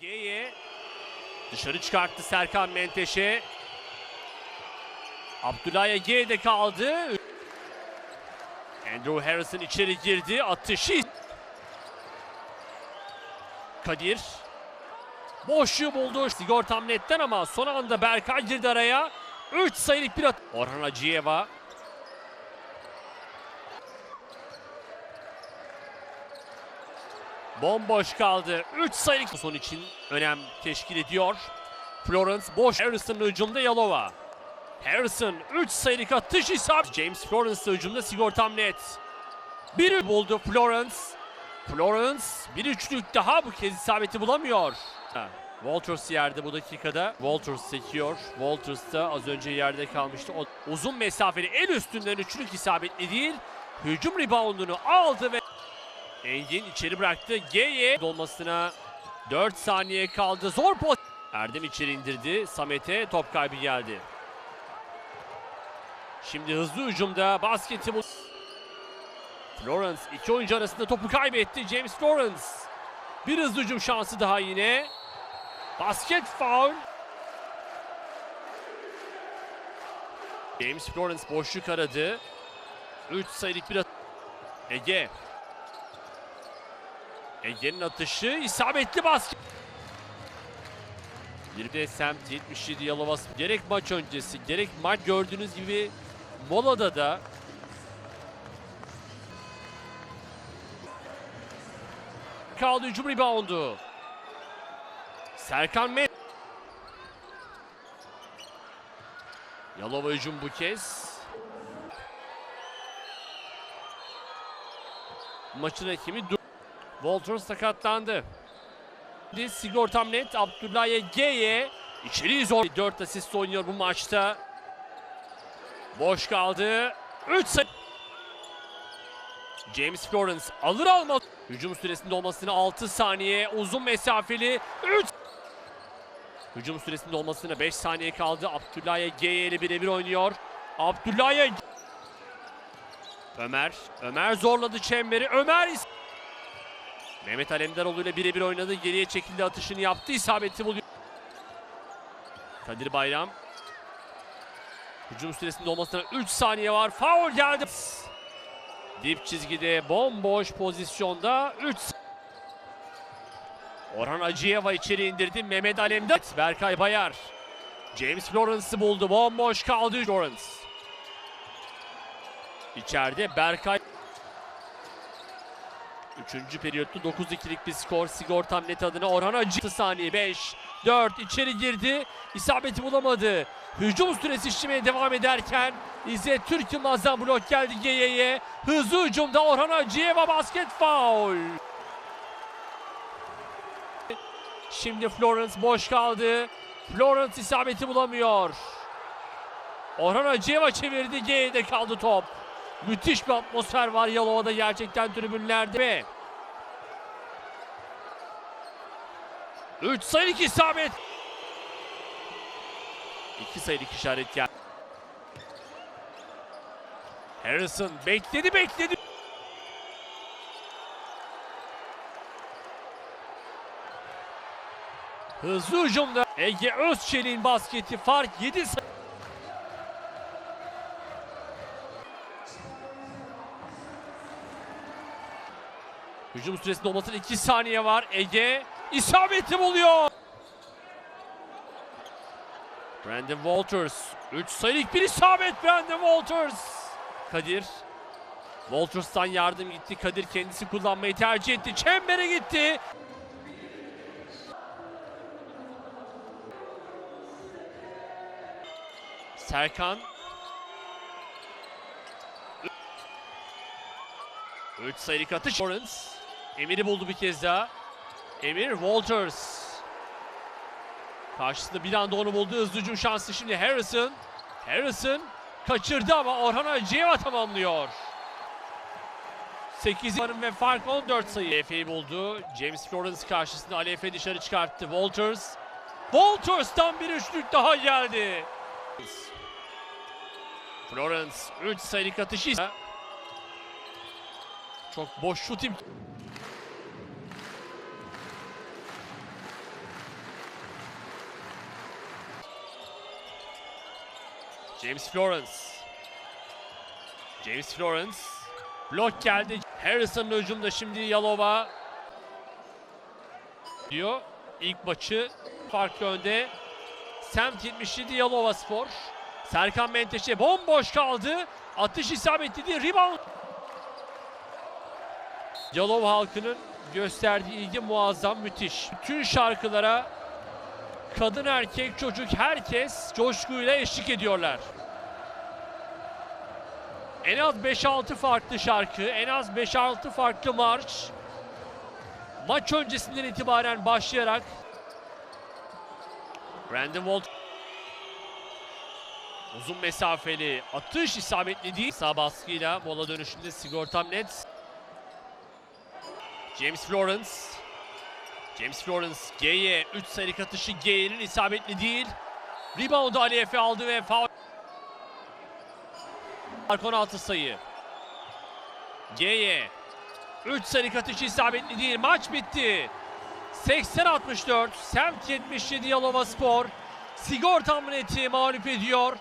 G'ye dışarı çıkarttı Serkan Menteşe. Abdullah G'de kaldı. Andrew Harrison içeri girdi. Atışı. Kadir. Boşluğu buldu Sigortam netten ama son anda Berkay girdi araya. 3 sayılık bir at. Orhan Acıyeva. Bomboş kaldı. 3 sayılık son için önem teşkil ediyor. Florence boş. Harrison'ın hücumda Yalova. Harrison 3 sayılık atış isabet. James Florence hücumda sigortam net. Bir buldu Florence. Florence bir üçlük daha bu kez isabeti bulamıyor. Walters yerde bu dakikada. Walters sekiyor. Walters da az önce yerde kalmıştı. O uzun mesafeli el üstünden üçlük isabetli değil. Hücum reboundunu aldı ve Engin içeri bıraktı. G'ye dolmasına 4 saniye kaldı. Zor pot. Erdem içeri indirdi. Samet'e top kaybı geldi. Şimdi hızlı hücumda basketi bu. Florence iki oyuncu arasında topu kaybetti. James Florence. Bir hızlı hücum şansı daha yine. Basket foul. James Florence boşluk aradı. 3 sayılık bir Ege. Ege'nin atışı isabetli. Bir de semt 77 Yalovas gerek maç öncesi gerek maç gördüğünüz gibi molada da kaldı hücum reboundu. Serkan Met. Yalova hücum bu kez. Maçın hakemi dur. Walters sakatlandı. Sigortam net Abdullah G'ye içeri zor 4 asist oynuyor bu maçta. Boş kaldı. 3 sayı. James Florence alır almaz. Hücum süresinde olmasına 6 saniye. Uzun mesafeli 3. Hücum süresinde olmasına 5 saniye kaldı. Abdullah G ile birebir oynuyor. Abdullah G- Ömer. Ömer zorladı çemberi. Ömer Mehmet Alemdaroğlu ile birebir oynadı. Geriye çekildi atışını yaptı. isabeti buluyor. Kadir Bayram. Hücum süresinde olmasına 3 saniye var. Foul geldi. Dip çizgide bomboş pozisyonda 3 Orhan Acıyeva içeri indirdi. Mehmet Alemdar. Berkay Bayar. James Lawrence'ı buldu. Bomboş kaldı Lawrence. İçeride Berkay. Üçüncü periyotta 9-2'lik bir skor. Sigortam net adına Orhan Acı. saniye 5, 4 içeri girdi. İsabeti bulamadı. Hücum süresi işlemeye devam ederken İzzet Türk Yılmaz'dan blok geldi Geye'ye. Hızlı hücumda Orhan Acıyeva basket foul. Şimdi Florence boş kaldı. Florence isabeti bulamıyor. Orhan Acıyeva çevirdi. Geye'de kaldı top. Müthiş bir atmosfer var Yalova'da gerçekten tribünlerde. Ve 3 sayılık isabet. 2 sayılık işaret geldi. Harrison bekledi bekledi. Hızlı hücumda Ege Özçelik'in basketi fark 7 sayı. Hücum süresinde olmasına 2 saniye var. Ege isabeti buluyor. Brandon Walters. 3 sayılık bir isabet Brandon Walters. Kadir. Walters'tan yardım gitti. Kadir kendisi kullanmayı tercih etti. Çembere gitti. Serkan. 3 sayılık atış. Lawrence. Emir'i buldu bir kez daha. Emir Walters. Karşısında bir anda onu buldu. Hızlı şansı şimdi Harrison. Harrison kaçırdı ama Orhan Acıyeva tamamlıyor. 8 yarım ve fark 14 sayı. Efe'yi buldu. James Florence karşısında Ali Efe dışarı çıkarttı. Walters. Walters'tan bir üçlük daha geldi. Florence 3 sayılık atışı. Çok boş şut im- James Florence. James Florence. Blok geldi. Harrison'ın hücumda şimdi Yalova. Diyor. İlk maçı farklı önde. Semt 77 Yalova Spor. Serkan Menteşe bomboş kaldı. Atış isabetli değil. Rebound. Yalova halkının gösterdiği ilgi muazzam, müthiş. Bütün şarkılara kadın, erkek, çocuk herkes coşkuyla eşlik ediyorlar. En az 5-6 farklı şarkı, en az 5-6 farklı marş. Maç öncesinden itibaren başlayarak Brandon Walt uzun mesafeli atış isabetli değil. Sağ baskıyla mola dönüşünde sigortam net. James Florence. James Florence G'ye 3 sayılık atışı G'nin isabetli değil. Rebound Ali Efe aldı ve faul. Fark 16 sayı. G'ye 3 sayılık atışı isabetli değil. Maç bitti. 80-64. Semt 77 Yalova Spor. Sigorta neti mağlup ediyor.